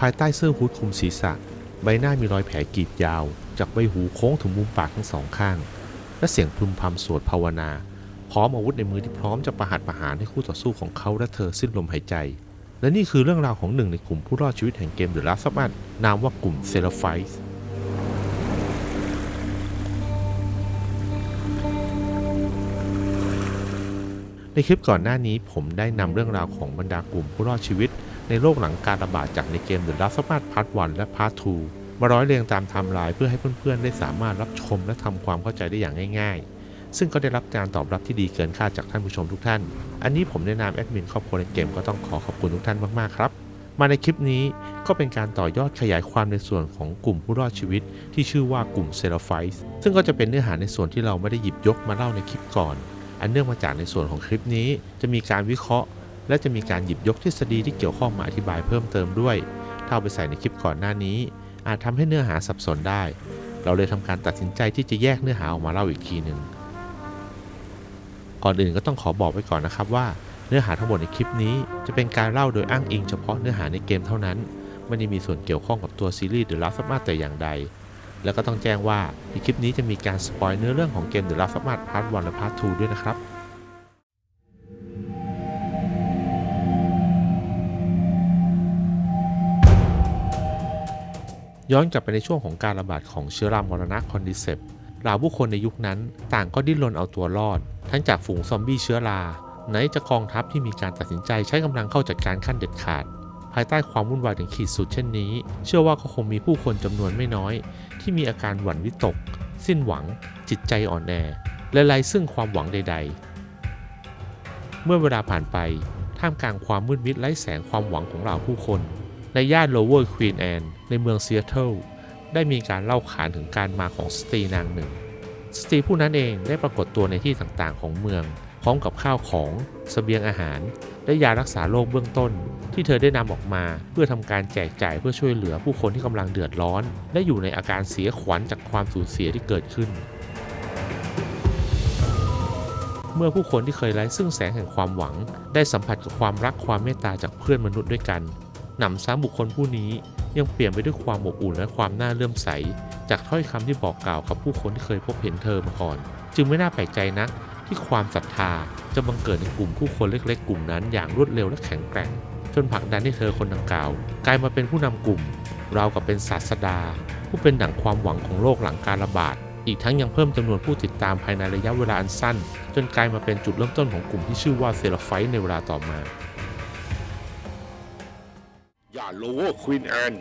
ภายใต้เสื้อฮูดคลุมศีรษะ ใบหน้ามีรอยแผลกรีดยาว จากใบหูโค้งถึงมุมปากทั้งสองข้าง และเสียงพึมพำสวดภาวนา พร้อมอาวุธในมือที่พร้อมจะประหัตประหารให้คู่ต่อสู้ของเขาและเธอสิ้นลมหายใจ และนี่คือเรื่องราวของหนึ่งในกลุ่มผู้รอดชีวิตแห่งเกม The Last of Us นามว่ากลุ่มเซราไฟส์ในคลิปก่อนหน้านี้ผมได้นำเรื่องราวของบรรดากลุ่มผู้รอดชีวิต ในโลกหลังการระบาดจากในเกม The Last of Us Part 1 และ Part 2 มาร้อยเรียงตามไทม์ไลน์เพื่อให้เพื่อนๆ ได้สามารถรับชมและทำความเข้าใจได้อย่างง่ายๆ ซึ่งก็ได้รับการตอบรับที่ดีเกินคาดจากท่านผู้ชมทุกท่าน อันนี้ผมในนามแอดมินครอบครัวในเกมก็ต้องขอขอบคุณทุกท่านมากๆครับ มาในคลิปนี้ก็เป็นการต่อยอดขยายความในส่วนของกลุ่มผู้รอดชีวิต ที่ชื่อว่ากลุ่มเซราไฟส์ซึ่งก็จะเป็นเนื้อหาในส่วนที่เราไม่ได้หยิบยกมาเล่าในคลิปก่อน อันเนื่องมาจากในส่วนของคลิปนี้ จะมีการวิเคราะห์ และจะมีการหยิบยกทฤษฎีที่เกี่ยวข้องมาอธิบายเพิ่มเติมด้วย ถ้าเอาไปใส่ในคลิปก่อนหน้านี้ อาจทำให้เนื้อหาสับสนได้ เราเลยทำการตัดสินใจที่จะแยกเนื้อหาออกมาเล่าอีกทีหนึ่งก่อนอื่นก็ต้องขอบอกไว้ก่อนนะครับว่าเนื้อหาทั้งหมดในคลิปนี้ จะเป็นการเล่าโดยอ้างอิงเฉพาะเนื้อหาในเกมเท่านั้นไม่ได้มีส่วนเกี่ยวข้องกับตัวซีรีส์ The Last of Us แต่อย่างใด แล้วก็ต้องแจ้งว่าในคลิปนี้จะมีการสปอยเนื้อเรื่องของเกม The Last of Us Part 1 และ Part 2 ด้วยนะครับ ย้อนกลับไปในช่วงของการระบาดของเชื้อรามรณะคอนดิเซปเหล่าผู้คนในยุคนั้นต่างก็ดิ้นรนเอาตัวรอด ทั้งจากฝูงซอมบี้เชื้อราไหนจะกองทัพที่มีการตัดสินใจใช้กำลังเข้าจัดการขั้นเด็ดขาด ภายใต้ความวุ่นวายถึงขีดสุดเช่นนี้ เชื่อว่าก็คงมีผู้คนจำนวนไม่น้อย ที่มีอาการหวั่นวิตก สิ้นหวัง จิตใจอ่อนแอและไร้ซึ่งความหวังใด ๆ เมื่อเวลาผ่านไปท่ามกลางความมืดมิดไร้แสงความหวังของเหล่าผู้คน ในย่าน Lower Queen Anne ในเมืองซีแอตเทิลได้มีการเล่าขานถึงการมาของสตรีนางหนึ่ง สตรีผู้นั้นเองได้ปรากฏตัวในที่ต่างๆ ของเมือง พร้อมกับข้าวของสเสบียงอาหาร และยารักษาโรคเบื้องต้น ที่เธอได้นำออกมาเพื่อทำการแจกจ่ายเพื่อช่วยเหลือผู้คนที่กำลังเดือดร้อน และอยู่ในอาการเสียขวัญจากความสูญเสียที่เกิดขึ้น เมื่อผู้คนที่เคยไร้ซึ่งแสงแห่งความหวัง ได้สัมผัสกับความรักความเมตตาจากเพื่อนมนุษย์ด้วยกันหนำซ้ำบุคคลผู้นี้ ยังเปลี่ยนไปด้วยความอบอุ่นและความน่าเลื่อมใส จากถ้อยคำที่บอกกล่าวกับผู้คนที่เคยพบเห็นเธอมาก่อน จึงไม่น่าแปลกใจนักที่ความศรัทธาจะบังเกิดในกลุ่มผู้คนเล็กๆ กลุ่มนั้นอย่างรวดเร็วและแข็งแกร่ง จนผลักดันให้เธอคนดังกล่าว กลายมาเป็นผู้นำกลุ่มราวกับเป็นศาสดา ผู้เป็นดั่งความหวังของโลกหลังการระบาดอีกทั้งยังเพิ่มจำนวนผู้ติดตามภายในระยะเวลาอันสั้น จนกลายมาเป็นจุดเริ่มต้นของกลุ่มที่ชื่อว่าเซราไฟในเวลาต่อมา ย่านโลเวอร์ควีนแอน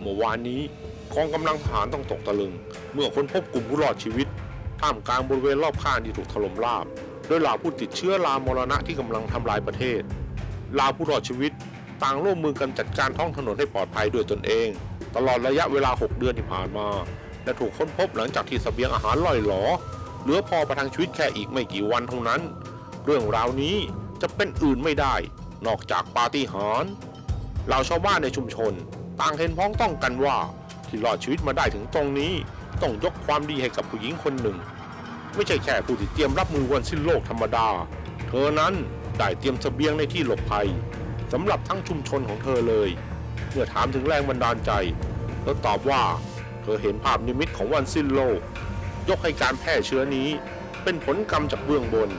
เมื่อวานนี้กองกำลังทหารต้องตกตะลึง เมื่อค้นพบกลุ่มผู้รอดชีวิต ท่ามกลางบริเวณรอบข้างที่ถูกถล่มราบโดยเหล่าผู้ติดเชื้อรามรณะที่กำลังทำลายประเทศเหล่าผู้รอดชีวิต ต่างร่วมมือกันจัดการท้องถนนให้ปลอดภัยด้วยตนเอง ตลอดระยะเวลา 6 เดือนที่ผ่านมา และถูกค้นพบหลังจากที่เสบียงอาหารล่อยหลอเหลือพอประทังชีวิตแค่อีกไม่กี่วันเท่านั้น เรื่องราวนี้จะเป็นอื่นไม่ได้ นอกจากปาฏิหาริย์ เหล่าชาวบ้านในชุมชน ต่างเห็นพ้องต้องกันว่าที่รอดชีวิตมาได้ถึงตรงนี้ ต้องยกความดีให้กับผู้หญิงคนหนึ่ง ไม่ใช่แค่ผู้ที่เตรียมรับมือวันสิ้นโลกธรรมดา เธอนั้นได้เตรียมเสบียงในที่หลบภัยสำหรับทั้งชุมชนของเธอเลย เมื่อถามถึงแรงบันดาลใจเธอตอบว่า เธอเห็นภาพนิมิตของวันสิ้นโลก ยกให้การแพร่เชื้อนี้ เป็นผลกรรมจากเบื้องบน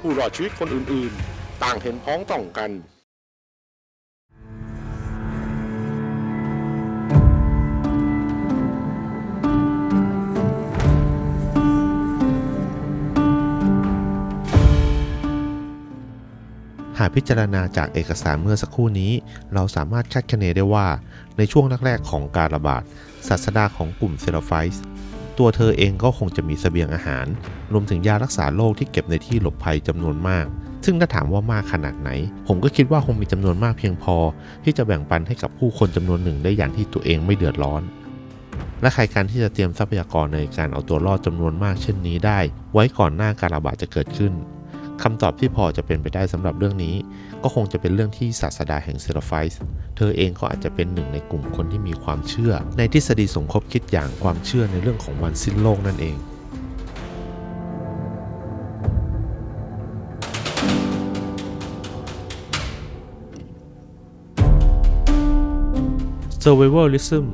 ผู้รอดชีวิตคนอื่นๆ ต่างเห็นพ้องต้องกัน หากพิจารณาจากเอกสารเมื่อสักครู่นี้ เราสามารถคาดคะเนได้ว่า ในช่วงแรกๆของการระบาดศาสดาของกลุ่มเซราไฟส์ตัวเธอเองก็คงจะมีเสบียงอาหาร รวมถึงยารักษาโรคที่เก็บในที่หลบภัยจำนวนมาก ซึ่งถ้าถามว่ามากขนาดไหน ผมก็คิดว่าคงมีจำนวนมากเพียงพอ ที่จะแบ่งปันให้กับผู้คนจำนวนหนึ่งได้อย่างที่ตัวเองไม่เดือดร้อน และใครการที่จะเตรียมทรัพยากรในการเอาตัวรอดจำนวนมากเช่นนี้ได้ ไว้ก่อนหน้าการระบาดจะเกิดขึ้น คำตอบที่พอจะเป็นไปได้สำหรับเรื่องนี้ ก็คงจะเป็นเรื่องที่ศาสดาแห่งเซราไฟส์เธอเองก็อาจจะเป็นหนึ่งในกลุ่มคนที่มีความเชื่อ ในทฤษฎีสมคบคิดอย่างความเชื่อในเรื่องของวันสิ้นโลกนั่นเอง Survivalism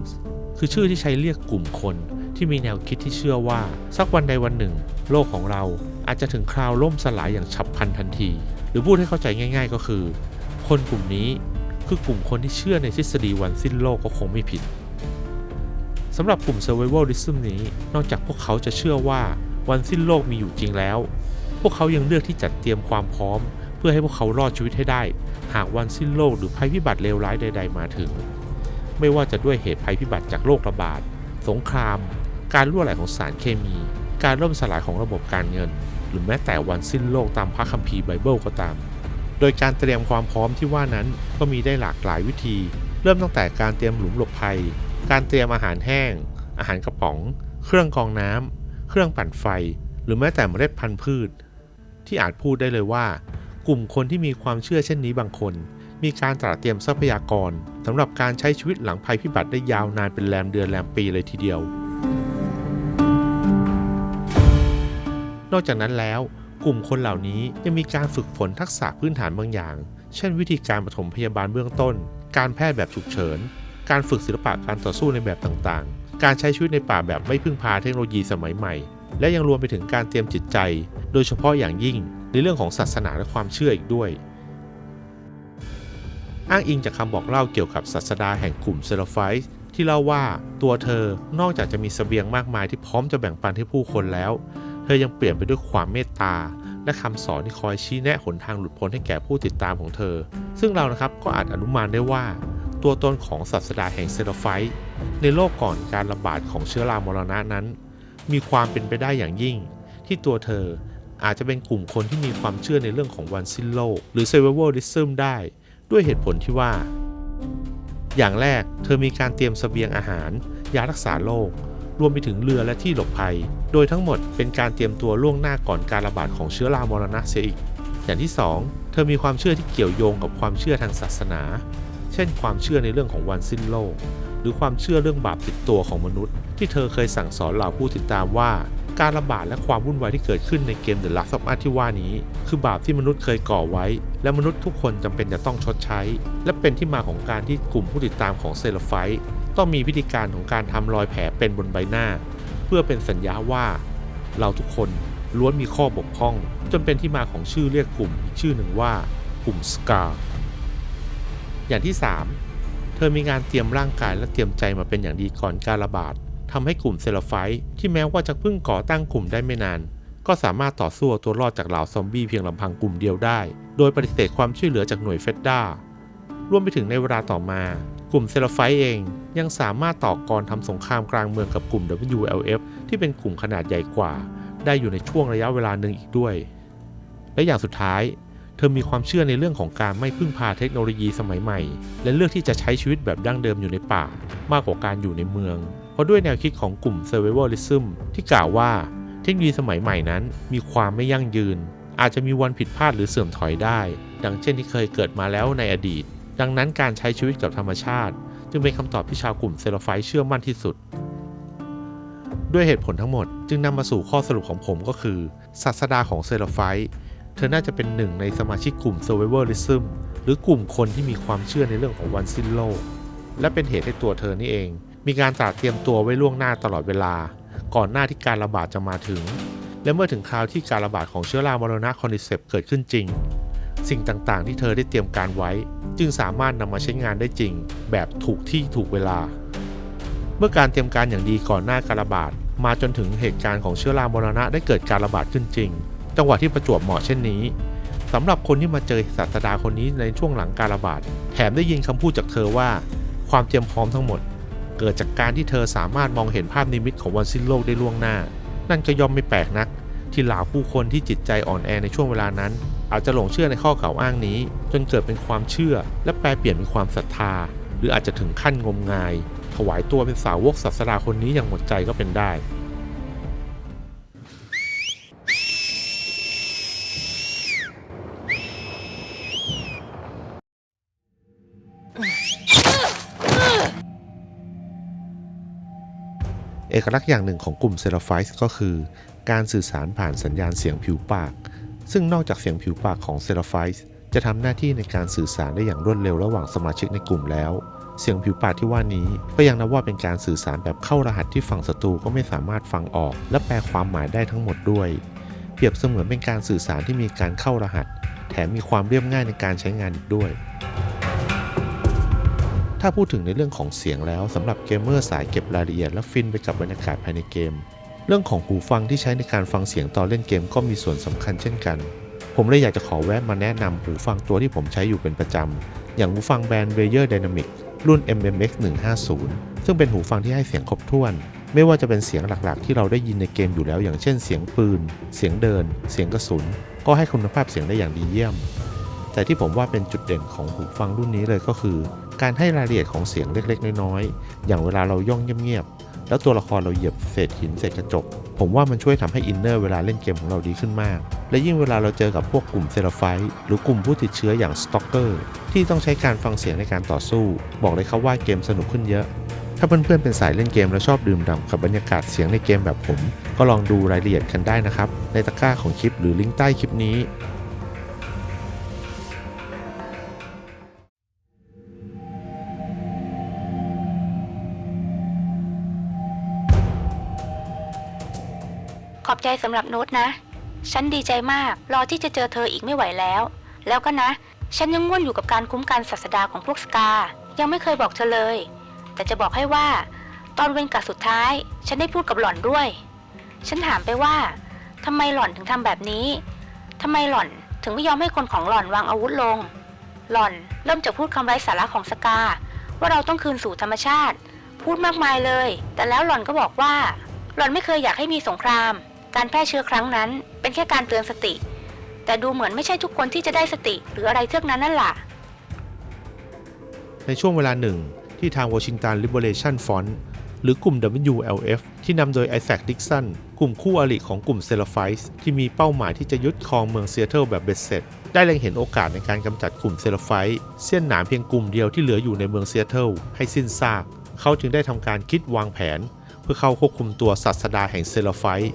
คือชื่อที่ใช้เรียกกลุ่มคน ที่มีแนวคิดที่เชื่อว่า สักวันใดวันหนึ่ง โลกของเราอาจจะถึงคราวล่มสลายอย่างฉับพลันทันที หรือพูดให้เข้าใจง่าย ๆ ก็คือ คนกลุ่มนี้คือกลุ่มคนที่เชื่อในทฤษฎีวันสิ้นโลกก็คงไม่ผิดสำหรับกลุ่ม Survivalism นี้ นอกจากพวกเขาจะเชื่อว่าวันสิ้นโลกมีอยู่จริงแล้ว พวกเขายังเลือกที่จัดเตรียมความพร้อม เพื่อให้พวกเขารอดชีวิตให้ได้ หากวันสิ้นโลกหรือภัยพิบัติเลวร้ายใด ๆ มาถึง ไม่ว่าจะด้วยเหตุภัยพิบัติจากโรคระบาด สงคราม การรั่วไหลของสารเคมี การล่มสลายของระบบการเงิน หรือแม้แต่วันสิ้นโลกตามพระคัมภีร์ไบเบิลก็ตาม โดยการเตรียมความพร้อมที่ว่านั้นก็มีได้หลากหลายวิธี เริ่มตั้งแต่การเตรียมหลุมหลบภัย การเตรียมอาหารแห้ง อาหารกระป๋อง เครื่องกรองน้ำเครื่องปั่นไฟ หรือแม้แต่เมล็ดพันธุ์พืช ที่อาจพูดได้เลยว่า กลุ่มคนที่มีความเชื่อเช่นนี้บางคนมีการตระเตรียมทรัพยากรสำหรับการใช้ชีวิตหลังภัยพิบัติได้ยาวนานเป็นแรมเดือนแรมปีเลยทีเดียว นอกจากนั้นแล้ว กลุ่มคนเหล่านี้ยังมีการฝึกฝนทักษะพื้นฐานบางอย่าง เช่น วิธีการปฐมพยาบาลเบื้องต้น การแพทย์แบบฉุกเฉิน การฝึกศิลปะการต่อสู้ในแบบต่างๆ การใช้ชีวิตในป่าแบบไม่พึ่งพาเทคโนโลยีสมัยใหม่ และยังรวมไปถึงการเตรียมจิตใจ โดยเฉพาะอย่างยิ่งในเรื่องของศาสนาและความเชื่ออีกด้วย อ้างอิงจากคำบอกเล่าเกี่ยวกับศาสดาแห่งกลุ่มเซรไฟส์ที่เล่าว่าตัวเธอนอกจากจะมีเสบียงมากมายที่พร้อมจะแบ่งปันให้ผู้คนแล้ว เธอยังเปลี่ยนไปด้วยความเมตตา และคำสอนที่คอยชี้แนะหนทางหลุดพ้นให้แก่ผู้ติดตามของเธอ ซึ่งเรานะครับก็อาจอนุมานได้ว่า ตัวตนของศาสดาแห่งเซราไฟส์ในโลกก่อนการระบาดของเชื้อรามรณะนั้น มีความเป็นไปได้อย่างยิ่ง ที่ตัวเธออาจจะเป็นกลุ่มคนที่มีความเชื่อในเรื่องของวันสิ้นโลก หรือ survivalism ได้ ด้วยเหตุผลที่ว่า อย่างแรกเธอมีการเตรียมเสบียงอาหาร ยารักษาโรค รวมไปถึงเรือและที่หลบภัย โดยทั้งหมดเป็นการเตรียมตัวล่วงหน้าก่อนการระบาดของเชื้อรามรณะเสียอีก อย่างที่ 2 เธอมีความเชื่อที่เกี่ยวโยงกับความเชื่อทางศาสนา เช่น ความเชื่อในเรื่องของวันสิ้นโลก หรือความเชื่อเรื่องบาปติดตัวของมนุษย์ ที่เธอเคยสั่งสอนเหล่าผู้ติดตามว่า การระบาดและความวุ่นวายที่เกิดขึ้นในเกม The Last of Us ที่ว่านี้ คือบาปที่มนุษย์เคยก่อไว้ และมนุษย์ทุกคนจำเป็นจะต้องชดใช้ และเป็นที่มาของการที่กลุ่มผู้ติดตามของเซลไฟ ต้องมีพิธีการของการทำรอยแผลเป็นบนใบหน้า เพื่อเป็นสัญญาว่า เราทุกคนล้วนมีข้อบกพร่อง จนเป็นที่มาของชื่อเรียกกลุ่มอีกชื่อหนึ่งว่ากลุ่มสกาอย่างที่ 3 เธอมีงานเตรียมร่างกายและเตรียมใจมาเป็นอย่างดีก่อนการระบาดทำให้กลุ่มเซลไฟที่แม้ว่าจะเพิ่งก่อตั้งกลุ่มได้ไม่นาน ก็สามารถต่อสู้เอาตัวรอดจากเหล่าซอมบี้เพียงลำพังกลุ่มเดียวได้ โดยปฏิเสธความช่วยเหลือจากหน่วยเฟดด้ารวมไปถึงในเวลาต่อมา กลุ่มเซลไฟเอง ยังสามารถต่อกรทำสงครามกลางเมืองกับกลุ่ม WLF ที่เป็นกลุ่มขนาดใหญ่กว่า ได้อยู่ในช่วงระยะเวลาหนึ่งอีกด้วย และอย่างสุดท้าย เธอมีความเชื่อในเรื่องของการไม่พึ่งพาเทคโนโลยีสมัยใหม่ และเลือกที่จะใช้ชีวิตแบบดั้งเดิมอยู่ในป่า มากกว่าการอยู่ในเมือง เพราะด้วยแนวคิดของกลุ่ม Survivalism ที่กล่าวว่าเทคโนโลยีสมัยใหม่นั้น มีความไม่ยั่งยืน อาจจะมีวันผิดพลาดหรือเสื่อมถอยได้ ดังเช่นที่เคยเกิดมาแล้วในอดีต ดังนั้นการใช้ชีวิตกับธรรมชาติ จึงเป็นคำตอบที่ชาวกลุ่มเซลไฟเชื่อมั่นที่สุด ด้วยเหตุผลทั้งหมด จึงนำมาสู่ข้อสรุปของผมก็คือศาสดาของเซลไฟเธอน่าจะเป็นหนึ่งในสมาชิกกลุ่ม Survivalism หรือกลุ่มคนที่มีความเชื่อในเรื่องของวันสิ้นโลก และเป็นเหตุให้ตัวเธอนี่เอง มีการตระเตรียมตัวไว้ล่วงหน้าตลอดเวลา ก่อนหน้าที่การระบาดจะมาถึง และเมื่อถึงคราวที่การระบาดของเชื้อรามรณะคอนิเซปเกิดขึ้นจริง สิ่งต่างๆ ที่เธอได้เตรียมการไว้ จึงสามารถนำมาใช้งานได้จริง แบบถูกที่ถูกเวลา เมื่อการเตรียมการอย่างดีก่อนหน้าการระบาด มาจนถึงเหตุการณ์ของเชื้อรามรณะได้เกิดการระบาดขึ้นจริง จังหวะที่ประจวบเหมาะเช่นนี้สำหรับคนที่มาเจอศาสดาคนนี้ในช่วงหลังการระบาด แถมได้ยินคำพูดจากเธอว่า ความเตรียมพร้อมทั้งหมด เกิดจากการที่เธอสามารถมองเห็นภาพนิมิตของวันสิ้นโลกได้ล่วงหน้า นั่นก็ย่อมไม่แปลกนัก ที่เหล่าผู้คนที่จิตใจอ่อนแอในช่วงเวลานั้น อาจจะหลงเชื่อในข้อกล่าวอ้างนี้ จนเกิดเป็นความเชื่อ และแปลเปลี่ยนเป็นความศรัทธา หรืออาจจะถึงขั้นงมงาย ถวายตัวเป็นสาวกศาสดาคนนี้อย่างหมดใจก็เป็นได้เอกลักษณ์อย่างหนึ่งของกลุ่มเซราไฟส์ก็คือ การสื่อสารผ่านสัญญาณเสียงผิวปาก ซึ่งนอกจากเสียงผิวปากของเซราไฟส์จะทำหน้าที่ในการสื่อสารได้อย่างรวดเร็วระหว่างสมาชิกในกลุ่มแล้ว เสียงผิวปากที่ว่านี้ก็ยังนับว่าเป็นการสื่อสารแบบเข้ารหัสที่ฝั่งศัตรูก็ไม่สามารถฟังออก และแปลความหมายได้ทั้งหมดด้วย เปรียบเสมือนเป็นการสื่อสารที่มีการเข้ารหัส แถมมีความเรียบง่ายในการใช้งานอีกด้วย ถ้าพูดถึงในเรื่องของเสียงแล้วสำหรับเกมเมอร์สายเก็บรายละเอียดและฟินไปกับบรรยากาศภายในเกม เรื่องของหูฟังที่ใช้ในการฟังเสียงตอนเล่นเกมก็มีส่วนสำคัญเช่นกัน ผมเลยอยากจะขอแวะมาแนะนำหูฟังตัวที่ผมใช้อยู่เป็นประจำอย่างหูฟังแบรนด์ Rayer Dynamic รุ่น MMX 150ซึ่งเป็นหูฟังที่ให้เสียงครบถ้วน ไม่ว่าจะเป็นเสียงหลักๆ ที่เราได้ยินในเกมอยู่แล้ว อย่างเช่นเสียงปืน เสียงเดิน เสียงกระสุน ก็ให้คุณภาพเสียงได้อย่างดีเยี่ยม แต่ที่ผมว่าเป็นจุดเด่นของหูฟังรุ่นนี้เลยก็คือ การให้รายละเอียดของเสียงเล็กๆ น้อยๆ อย่างเวลาเราย่องเงียบๆ แล้วตัวละครเราเหยียบเศษหินเศษกระจก ผมว่ามันช่วยทำให้อินเนอร์เวลาเล่นเกมของเราดีขึ้นมาก และยิ่งเวลาเราเจอกับพวกกลุ่มเซราไฟต์หรือกลุ่มผู้ติดเชื้ออย่างสต็อกเกอร์ที่ต้องใช้การฟังเสียงในการต่อสู้ บอกเลยครับว่าเกมสนุกขึ้นเยอะ ถ้าเพื่อนๆเป็นสายเล่นเกมและชอบดื่มด่ำกับบรรยากาศเสียงในเกมแบบผม ก็ลองดูรายละเอียดกันได้นะครับในตะกร้าของคลิปหรือลิงก์ใต้คลิปนี้ ขอบใจสำหรับโน้ตนะ ฉันดีใจมาก รอที่จะเจอเธออีกไม่ไหวแล้ว แล้วก็นะ ฉันยังง่วนอยู่กับการคุ้มกันศาสดาของพวกสกา ยังไม่เคยบอกเธอเลย แต่จะบอกให้ว่า ตอนเวรกะสุดท้าย ฉันได้พูดกับหล่อนด้วย ฉันถามไปว่าทำไมหล่อนถึงทำแบบนี้ทำไมหล่อนถึงไม่ยอมให้คนของหล่อนวางอาวุธลง หล่อนเริ่มจากพูดคำไร้สาระของสกา ว่าเราต้องคืนสู่ธรรมชาติ พูดมากมายเลย แต่แล้วหล่อนก็บอกว่า หล่อนไม่เคยอยากให้มีสงคราม การแพร่เชื้อครั้งนั้น เป็นแค่การเตือนสติ แต่ดูเหมือนไม่ใช่ทุกคนที่จะได้สติหรืออะไรเทือกนั้นนั่นล่ะ ในช่วงเวลาหนึ่งที่ทาง Washington Liberation Front หรือกลุ่ม WLF ที่นำโดยไอแซคดิกสันกลุ่มคู่อริของกลุ่มเซลไฟส์ที่มีเป้าหมายที่จะยึดครองเมืองเซีแอตเทิลแบบเบ็ดเสร็จ ได้เล็งเห็นโอกาสในการกำจัดกลุ่มเซลไฟส์เสี้ยนหนามเพียงกลุ่มเดียวที่เหลืออยู่ในเมืองเซีแอตเทิลให้สิ้นซาก เขาจึงได้ทำการคิดวางแผน เพื่อเข้าควบคุมตัวศาสดาแห่งเซลไฟส์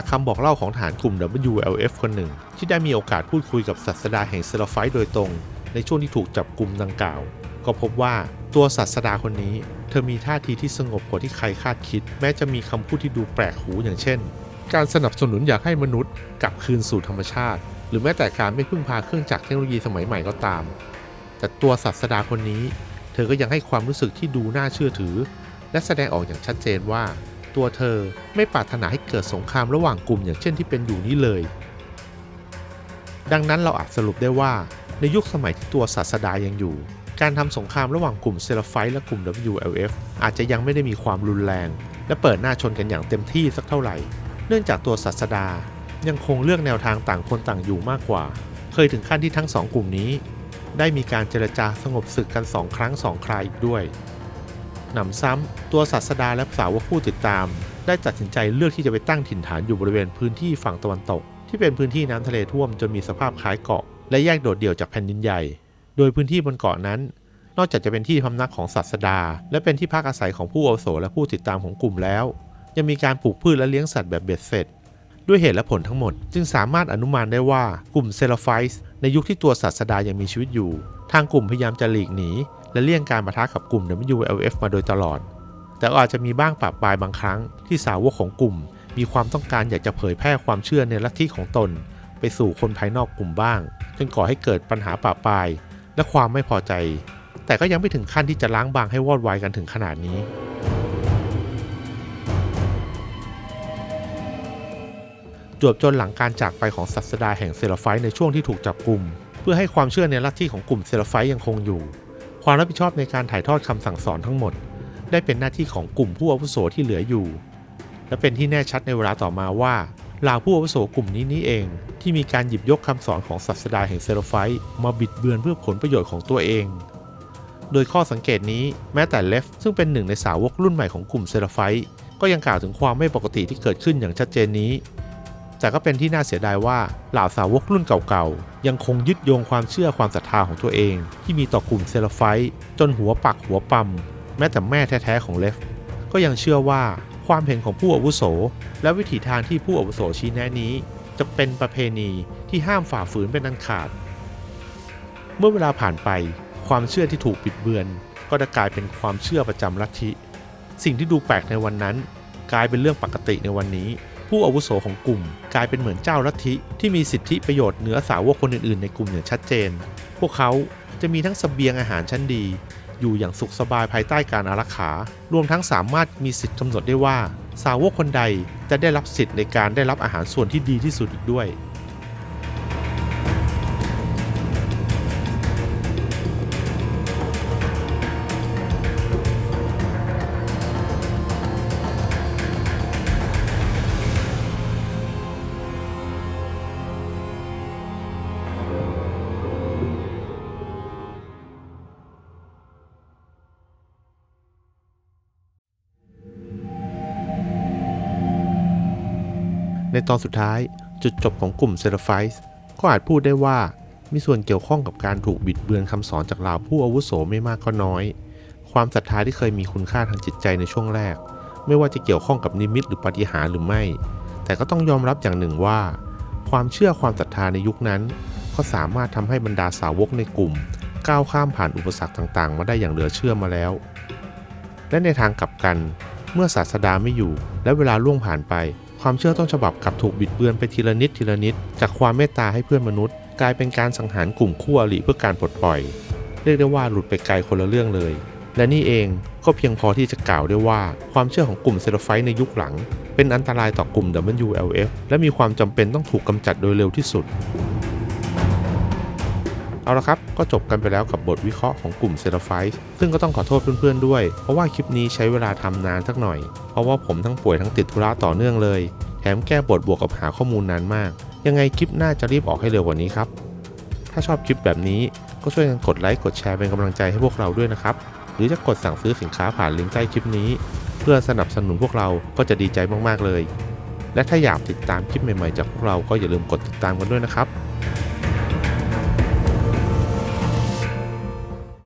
จากคำบอกเล่าของทหารกลุ่ม WLF คนหนึ่ง ที่ได้มีโอกาสพูดคุยกับศาสดาแห่งเซลไฟต์โดยตรง ในช่วงที่ถูกจับกลุ่มดังกล่าว ก็พบว่าตัวศาสดาคนนี้ เธอมีท่าทีที่สงบกว่าที่ใครคาดคิด แม้จะมีคำพูดที่ดูแปลกหูอย่างเช่น การสนับสนุนอยากให้มนุษย์กลับคืนสู่ธรรมชาติ หรือแม้แต่การไม่พึ่งพาเครื่องจักรเทคโนโลยีสมัยใหม่ก็ตาม แต่ตัวศาสดาคนนี้ เธอก็ยังให้ความรู้สึกที่ดูน่าเชื่อถือ และแสดงออกอย่างชัดเจนว่า ตัวเธอไม่ปรารถนาให้เกิดสงครามระหว่างกลุ่มอย่างเช่นที่เป็นอยู่นี้เลย ดังนั้นเราอาจสรุปได้ว่าในยุคสมัยที่ตัวศาสดายังอยู่ การทำสงครามระหว่างกลุ่มเซลไฟต์และกลุ่ม WLF อาจจะยังไม่ได้มีความรุนแรง และเปิดหน้าชนกันอย่างเต็มที่สักเท่าไหร่ เนื่องจากตัวศาสดายังคงเลือกแนวทางต่างคนต่างอยู่มากกว่า เคยถึงขั้นที่ทั้งสองกลุ่มนี้ ได้มีการเจรจาสงบศึกกันสองครั้งสองคราอีกด้วย หนำซ้ำตัวศาสดาและสาวกผู้ติดตาม ได้ตัดสินใจเลือกที่จะไปตั้งถิ่นฐานอยู่บริเวณพื้นที่ฝั่งตะวันตก ที่เป็นพื้นที่น้ำทะเลท่วมจนมีสภาพคล้ายเกาะ และแยกโดดเดี่ยวจากแผ่นดินใหญ่ โดยพื้นที่บนเกาะนั้น นอกจากจะเป็นที่พำนักของศาสดา และเป็นที่พักอาศัยของผู้อาวุโสและผู้ติดตามของกลุ่มแล้ว ยังมีการปลูกพืชและเลี้ยงสัตว์แบบเบ็ดเสร็จ ด้วยเหตุและผลทั้งหมด จึงสามารถอนุมานได้ว่ากลุ่มเซลไฟส์ในยุคที่ตัวศาสดายังมีชีวิตอยู่ ทางกลุ่มพยายามจะหลีกหนี และเลี่ยงการประทะกับกลุ่ม WLF มาโดยตลอด แต่อาจจะมีบ้างปะปายบางครั้งที่สาวกของกลุ่ม มีความต้องการอยากจะเผยแพร่ความเชื่อในลัทธิของตน ไปสู่คนภายนอกกลุ่มบ้าง จนก่อให้เกิดปัญหาปะปาย และความไม่พอใจ แต่ก็ยังไม่ถึงขั้นที่จะล้างบางให้วอดวายกันถึงขนาดนี้จวบจนหลังการจากไปของศาสดาแห่งเซลไฟในช่วงที่ถูกจับกลุ่ม เพื่อให้ความเชื่อในลัทธิของกลุ่มเซลไฟยังคงอยู่ ความรับผิดชอบในการถ่ายทอดคำสั่งสอนทั้งหมด ได้เป็นหน้าที่ของกลุ่มผู้อาวุโสที่เหลืออยู่ และเป็นที่แน่ชัดในเวลาต่อมาว่าเหล่าผู้อาวุโสกลุ่มนี้นี่เอง ที่มีการหยิบยกคำสอนของศาสดาแห่งเซลไฟต์มาบิดเบือนเพื่อผลประโยชน์ของตัวเอง โดยข้อสังเกตนี้แม้แต่เลฟซึ่งเป็นหนึ่งในสาวกรุ่นใหม่ของกลุ่มเซลไฟต์ก็ยังกล่าวถึงความไม่ปกติที่เกิดขึ้นอย่างชัดเจนนี้ แต่ก็เป็นที่น่าเสียดายว่าเหล่าสาวกรุ่นเก่าๆ ยังคงยึดโยงความเชื่อความศรัทธาของตัวเอง ที่มีต่อกลุ่มเซลไฟจนหัวปักหัวปั๊มแม้แต่แม่แท้ๆของเลฟ ก็ยังเชื่อว่าความเห็นของผู้อาวุโส และวิถีทางที่ผู้อาวุโสชี้แนะนี้ จะเป็นประเพณีที่ห้ามฝ่าฝืนเป็นอันขาด เมื่อเวลาผ่านไปความเชื่อที่ถูกปิดเบือน ก็จะกลายเป็นความเชื่อประจำลัทธิ สิ่งที่ดูแปลกในวันนั้น กลายเป็นเรื่องปกติในวันนี้ ผู้อาวุโสของกลุ่ม กลายเป็นเหมือนเจ้าลัทธิที่มีสิทธิประโยชน์เหนือสาวกคนอื่นๆ ในกลุ่มอย่างชัดเจน พวกเขาจะมีทั้งสเสบียงอาหารชั้นดี อยู่อย่างสุขสบายภายใต้การอารักขารวมทั้งสามารถมีสิทธิ์กำหนดได้ว่า สาวกคนใดจะได้รับสิทธิ์ในการได้รับอาหารส่วนที่ดีที่สุดอีกด้วย ในตอนสุดท้ายจุดจบของกลุ่มเซราไฟส์ก็อาจพูดได้ว่ามีส่วนเกี่ยวข้องกับการถูกบิดเบือนคำสอนจากเหล่าผู้อาวุโสไม่มากก็น้อย ความศรัทธาที่เคยมีคุณค่าทางจิตใจในช่วงแรก ไม่ว่าจะเกี่ยวข้องกับนิมิตหรือปฏิหารหรือไม่ แต่ก็ต้องยอมรับอย่างหนึ่งว่า ความเชื่อความศรัทธาในยุคนั้น ก็สามารถทำให้บรรดาสาวกในกลุ่ม ก้าวข้ามผ่านอุปสรรคต่างๆ มาได้อย่างเหลือเชื่อมาแล้ว และในทางกลับกัน เมื่อศาสดาไม่อยู่และเวลาล่วงผ่านไป ความเชื่อต้นฉบับกลับถูกบิดเบือนไปทีละนิดทีละนิด จากความเมตตาให้เพื่อนมนุษย์ กลายเป็นการสังหารกลุ่มคู่อริเพื่อการปลดปล่อย เรียกได้ว่าหลุดไปไกลคนละเรื่องเลย และนี่เองก็เพียงพอที่จะกล่าวได้ว่าความเชื่อของกลุ่มเซรไฟในยุคหลัง เป็นอันตรายต่อกลุ่ม WLF และมีความจำเป็นต้องถูกกำจัดโดยเร็วที่สุด เอาละครับ ก็จบกันไปแล้วกับบทวิเคราะห์ของกลุ่มเซราไฟส์ซึ่งก็ต้องขอโทษเพื่อนๆด้วย เพราะว่าคลิปนี้ใช้เวลาทำนานสักหน่อย เพราะว่าผมทั้งป่วยทั้งติดธุระต่อเนื่องเลย แถมแก้บทบวกกับหาข้อมูลนานมาก ยังไงคลิปหน้าจะรีบออกให้เร็วกว่านี้ครับ ถ้าชอบคลิปแบบนี้ก็ช่วยกันกดไลค์กดแชร์เป็นกำลังใจให้พวกเราด้วยนะครับ หรือจะกดสั่งซื้อสินค้าผ่านลิงก์ใต้คลิปนี้ เพื่อสนับสนุนพวกเราก็จะดีใจมากๆเลย และถ้าอยากติดตามคลิปใหม่ๆจากพวกเราก็อย่าลืมกดติดตามกันด้วยนะครับ